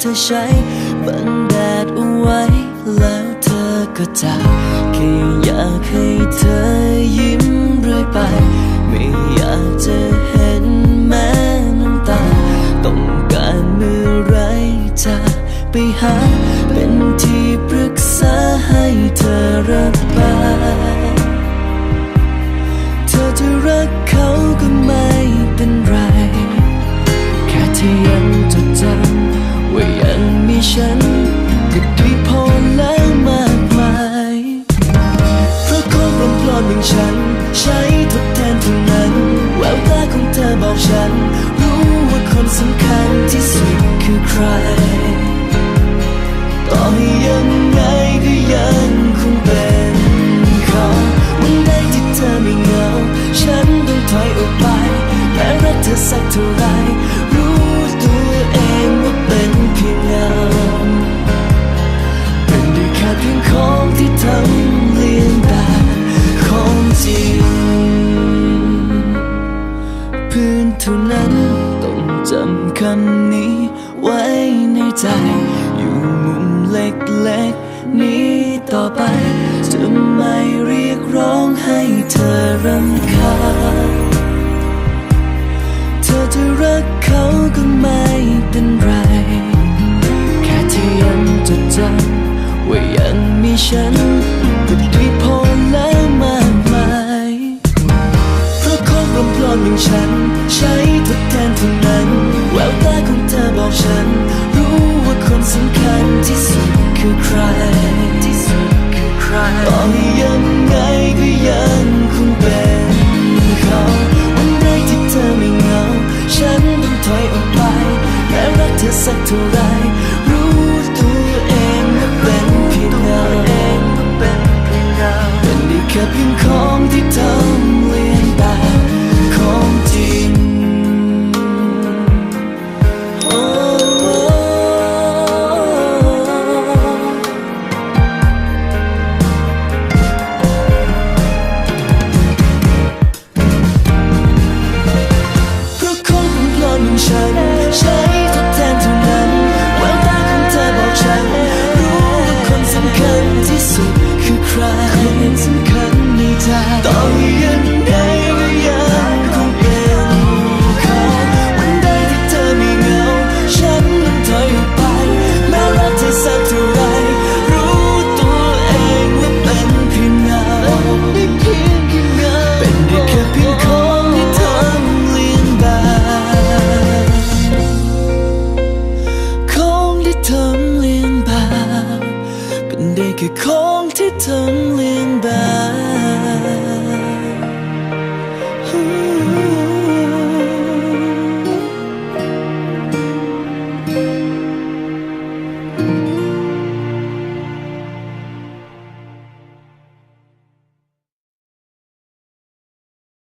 เธอใช้บังแดดเอาไว้ แล้วเธอก็จากแค่อยากให้เธอยิ้มเรื่อยไป ไม่อยากจะเห็นแม้น้ำตา ต้องการเมื่อไรจะไปหา เป็นที่ปรึกษาให้เธอระบายเธอจะรักเขาก็ไม่เป็นไร แค่ที่ยังจดจำว่ายังมี ฉันก็ดีพอแล้วมากมายเพราะคนปลอมปลอมอย่างฉัน ใช้ทดแทนเท่านั้น แววตาของเธอบอกฉัน รู้ว่าคนสำคัญที่สุดคือใคร จำคำนี้ไว้ในใจ อยู่มุมเล็กๆ นี้ต่อไป จะไม่เรียกร้องให้เธอรำคาญเธอจะรักเขาก็ไม่เป็นไร แค่ที่ยังจดจำว่ายังมีฉัน ฉัน รู้ว่าคนสำคัญที่สุดคือใครที่สุดคือใครต่อให้ยังไงก็ยังคงเป็นเขาวันใดที่เธอไม่เหงา ฉันต้องถอยออกไปแม้รักเธอสักเท่าไร 闪 tâm liên bài